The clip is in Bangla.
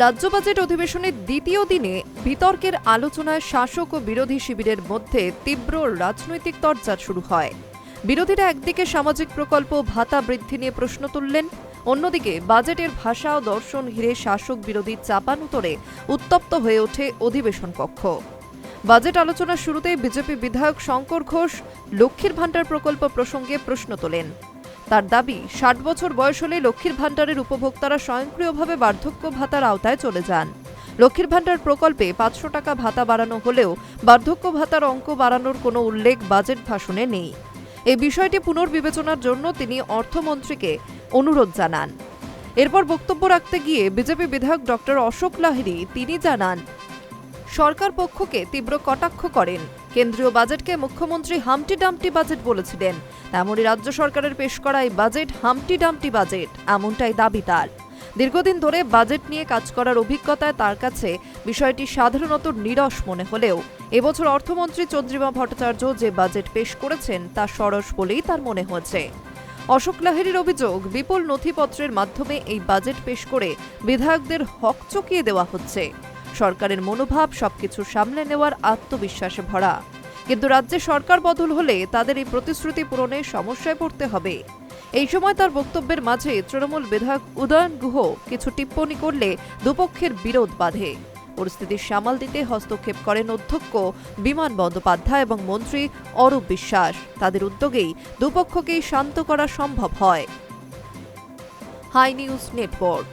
রাজ্য বাজেট অধিবেশনের দ্বিতীয় দিনে বিতর্কের আলোচনায় শাসক ও বিরোধী শিবিরের মধ্যে তীব্র রাজনৈতিক তরজা শুরু হয়। বিরোধীরা একদিকে সামাজিক প্রকল্প ভাতা বৃদ্ধি নিয়ে প্রশ্ন তুললেন, অন্যদিকে বাজেটের ভাষা ও দর্শন ঘিরে শাসক বিরোধী চাপানুতরে উত্তপ্ত হয়ে ওঠে অধিবেশন কক্ষ। বাজেট আলোচনার শুরুতেই বিজেপি বিধায়ক শঙ্কর ঘোষ লক্ষ্মীর ভাণ্ডার প্রকল্প প্রসঙ্গে প্রশ্ন তোলেন। তার দাবি, ষাট বছর বয়স হলে লক্ষ্মীর ভাণ্ডারের উপভোক্তারা স্বয়ংক্রিয়ভাবে বার্ধক্য ভাতার আওতায় চলে যান। লক্ষ্মীর ভাণ্ডার প্রকল্পে পাঁচশো টাকা ভাতা বাড়ানো হলেও বার্ধক্য ভাতার অঙ্ক বাড়ানোর কোনো উল্লেখ বাজেট ভাষণে নেই। এই বিষয়টি পুনর্বিবেচনার জন্য তিনি অর্থমন্ত্রীকে অনুরোধ জানান। এরপর বক্তব্য রাখতে গিয়ে বিজেপি বিধায়ক ডক্টর অশোক লাহিড়ী তিনি জানান, সরকার পক্ষকে তীব্র কটাক্ষ করেন। কেন্দ্রীয় বাজেটকে মুখ্যমন্ত্রী হামটি ডামটি বাজেট বলেছিলেন। তেমনই রাজ্য সরকারের পেশ করা এই বাজেট হামটি ডামটি বাজেট, এমনটাই দাবি তার। দীর্ঘদিন ধরে বাজেট নিয়ে কাজ করার অভিজ্ঞতায় তার কাছে বিষয়টি সাধারণত নিরস মনে হলেও, এবছর অর্থমন্ত্রী চন্দ্রিমা ভট্টাচার্য যে বাজেট পেশ করেছেন তা সরস বলেই তার মনে হয়েছে। অশোক লাহিড়ির অভিযোগ, বিপুল নথিপত্রের মাধ্যমে এই বাজেট পেশ করে বিধায়কদের হক চকিয়ে দেওয়া হচ্ছে। সরকারের মনোভাব, সবকিছু সামলে নেওয়ার আত্মবিশ্বাসে ভরা। কিন্তু রাজ্যে সরকার বদল হলে তাদের এই প্রতিশ্রুতি পূরণে সমস্যায় পড়তে হবে। এই সময় তার বক্তব্যের মাঝে তৃণমূল বিধায়ক উদয়ন গুহ কিছু টিপ্পণী করলে দুপক্ষের বিরোধ বাধে। পরিস্থিতি সামাল দিতে হস্তক্ষেপ করেন অধ্যক্ষ বিমান বন্দ্যোপাধ্যায় এবং মন্ত্রী অরূপ বিশ্বাস। তাদের উদ্যোগেই দুপক্ষকেই শান্ত করা সম্ভব হয়। Hi News Network.